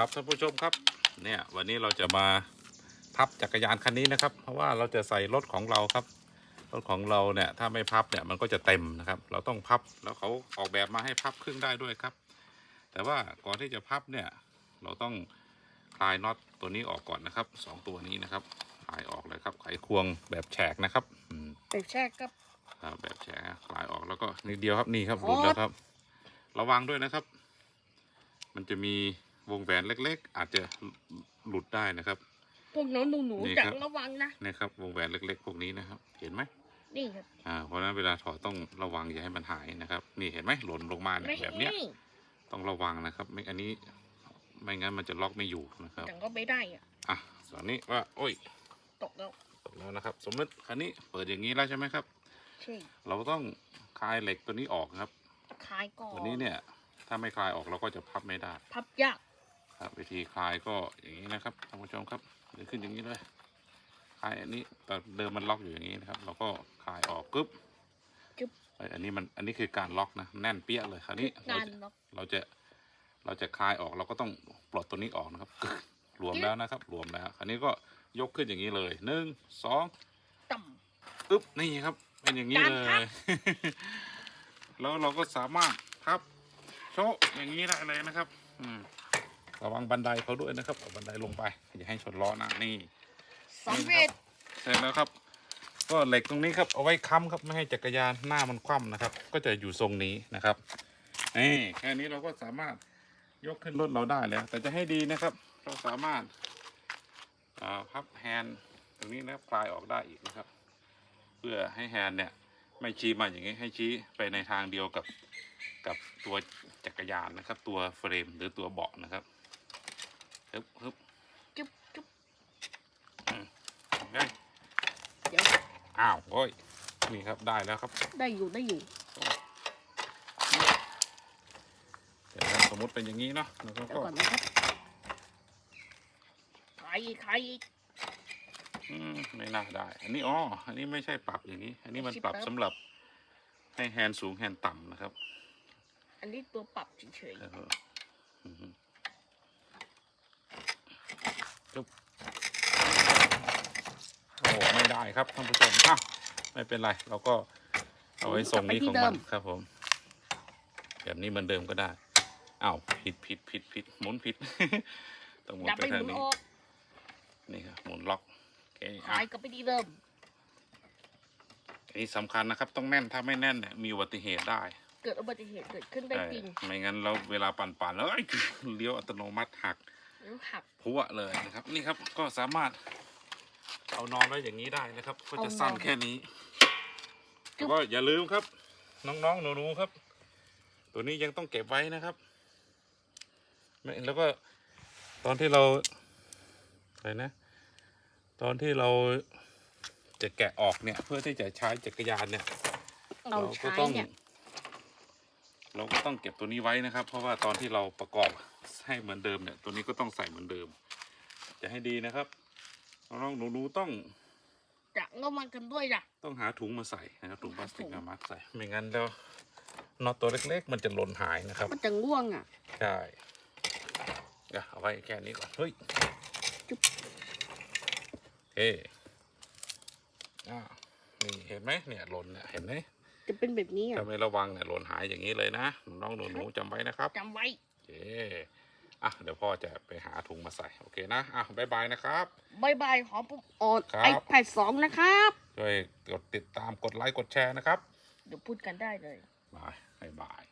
ครับท่านผู้ชมครับเนี่ยวันนี้เราจะมาพับจักรยานคันนี้นะครับ เพราะว่าเราจะใส่รถของเราครับรถของเราเนี่ยถ้าไม่พับเนี่ยมันก็จะเต็มนะครับ เราต้องพับแล้วเขาออกแบบมาให้พับครึ่งได้ด้วยครับ แต่ว่าก่อนที่จะพับเนี่ยเราต้องคลายน็อตตัวนี้ออกก่อนนะครับสองตัวนี้นะครับคลายออกเลยครับไขควงแบบแฉกนะครับอืมเป็ดแช่ครับครับแบบแฉะคลายออกแล้วก็นิดเดียวครับนี่ครับหลุดแล้วครับ ระวังด้วยนะครับ มันจะมี วงแหวนเล็ก ๆ อาจจะหลุดได้นะครับ พวกน้องหนูหนูนี่ๆจะครับ ระวังนะนี่ครับ วงแหวนเล็ก ๆ พวกนี้นะครับ เห็นไหมนี่ครับอ่าเพราะฉะนั้นเวลาถอดต้องระวังอย่าให้มันหายนะครับ นี่เห็นไหมหล่นลงมาเนี่ยไม่แบบเนี้ยให้ต้องระวังนะครับไม่อันนี้ไม่งั้นมันจะล็อกไม่อยู่นะครับแต่ก็ไม่ได้อะอะส่วนนี้ว่าโอ้ยตกแล้วตกแล้วนะครับ สมมติคันนี้เปิดอย่างนี้แล้วใช่ไหมครับ ใช่เราต้องคลายเหล็กตัวนี้ออกนะครับคลายก่อนตัวนี้เนี่ยถ้าไม่คลายออกเราก็จะพับไม่ได้ พับยาก ครับวิธีคลายก็อย่างนี้นะครับท่านผู้ชมครับเดินขึ้นอย่างนี้เลยคลายอันนี้ตอนเดิมมันล็อกอยู่อย่างนี้นะครับ เราก็คลายออกปุ๊บจึ๊บ เอ้ยอันนี้มันอันนี้คือการล็อกนะแน่นเปี้ยเลยคราวนี้เรางานจะ ล็อก เราจะเราจะคลายออกเราก็ต้องปลดตัวนี้ออกนะครับกึกรวมแล้วนะครับ รวมแล้วคราวนี้ก็ยกขึ้นอย่างนี้เลยหนึ่งสองต่ปึ๊บนี่ครับ เป็นอย่างนี้การเลพับยแล้วเราก็สามารถพับโชะอย่างนี้ได้เลยนะครับ อืม ระวังบันไดเขาด้วยนะครับเอาบันไดลงไปอย่าให้ชนล้อนะนี่ำสำเร็จเสร็จแล้วครับ ก็เหล็กตรงนี้ครับเอาไว้ค้ำครับไม่ให้จักรยานหน้ามันคว่ำนะครับ ก็จะอยู่ทรงนี้นะครับนี่แค่นี้เราก็สามารถยกขึ้นรถเราได้แล้ว แต่จะให้ดีนะครับ เราสามารถอ่าพับแฮนด์ตรงนี้นะครับคลายออกได้อีกนะครับ เพื่อให้แฮนด์เนี่ยไม่ชี้มาอย่างนี้ให้ชี้ไปในทางเดียวกับกับตัวจักรยานนะครับ ตัวเฟรมหรือตัวเบาะนะครับ ฮึบฮึบจุ๊บจุ๊บได้เดี๋ยวอ้าวโอ้ยนี่ครับได้แล้วครับได้อยู่ได้อยู่เดี๋ยวนะสมมติเป็นอย่างนี้เนาะแล้วก็เดี๋ยวก่อนนะครับใครอีกใครอีก อืมไม่น่าได้ อันนี้อ๋ออันนี้ไม่ใช่ปรับอย่างนี้ อันนี้มันปรับสำหรับให้แฮนด์สูงแฮนด์ต่ำนะครับ อันนี้ตัวปรับเฉยเอออือฮึ จุ๊บโอ้ไม่ได้ครับท่านผู้ชมอะไม่เป็นไร เราก็เอาไว้ทรงนี้ของมันครับผม แบบนี้เหมือนเดิมก็ได้อ้าวผิดผิดผิดผิดหมุนผิดต้องหมุนๆดับไปไปหทางมุนนี้ออกนี่ครับหมุนล็อกโอเคคอะลายก็ไปที่เดิมอันนี้สำคัญนะครับ ต้องแน่นถ้าไม่แน่นเนี่ยมีอุบัติเหตุได้ เกิดอุบัติเหตุเกิดขึ้นได้จริงเออไม่งั้นเราเวลาปั่นปั่นๆแล้วเอ้ยเลี้ยวอัตโนมัติหักแล้วหักพัวเลยนะครับ นี่ครับก็สามารถเอานอนไว้อย่างนี้ได้นะครับ ก็จะสั้นแค่นี้แต่ก็อย่าลืมครับ น้องๆหนูๆครับ ตัวนี้ยังต้องเก็บไว้นะครับไม่แล้วก็ตอนที่เราอะไรนะ ตอนที่เราจะแกะออกเนี่ย เพื่อที่จะใช้จักรยานเนี่ย เราก็ใช้ต้องเนี่ย เราก็ต้องเก็บตัวนี้ไว้นะครับ เพราะว่าตอนที่เราประกอบให้เหมือนเดิมเนี่ย ตัวนี้ก็ต้องใส่เหมือนเดิม จะให้ดีนะครับน้องๆหนูๆต้องจะงมากันด้วยนะต้องหาถุงมาใส่นะครับถุงพลาสติกถุงมามัดใส่ไม่งั้นแล้วน็อตตัวเล็ก ๆ มันจะหล่นหายนะครับ มันจะง่วงอะใช่เดี๋ยวเอาไว้แค่นี้ก่อนเฮ้ยจุ๊บเฮ้อ่านี่เห็นไหมเนี่ยหล่นเนี่ยเห็นไหม จะเป็นแบบนี้อะถ้าไม่ระวังเนี่ยหล่นหายอย่างนี้เลยนะน้องๆหนูๆจำไว้นะครับจำไว้โอเคอะเดี๋ยวพ่อจะไปหาถุงมาใส่โอเคนะอะบายบายนะครับบายบายขอปุ่มออนครับไอแพดสองนะครับช่วยกดติดตามกดไลค์กดแชร์นะครับ เดี๋ยวพูดกันได้เลยบายบายบาย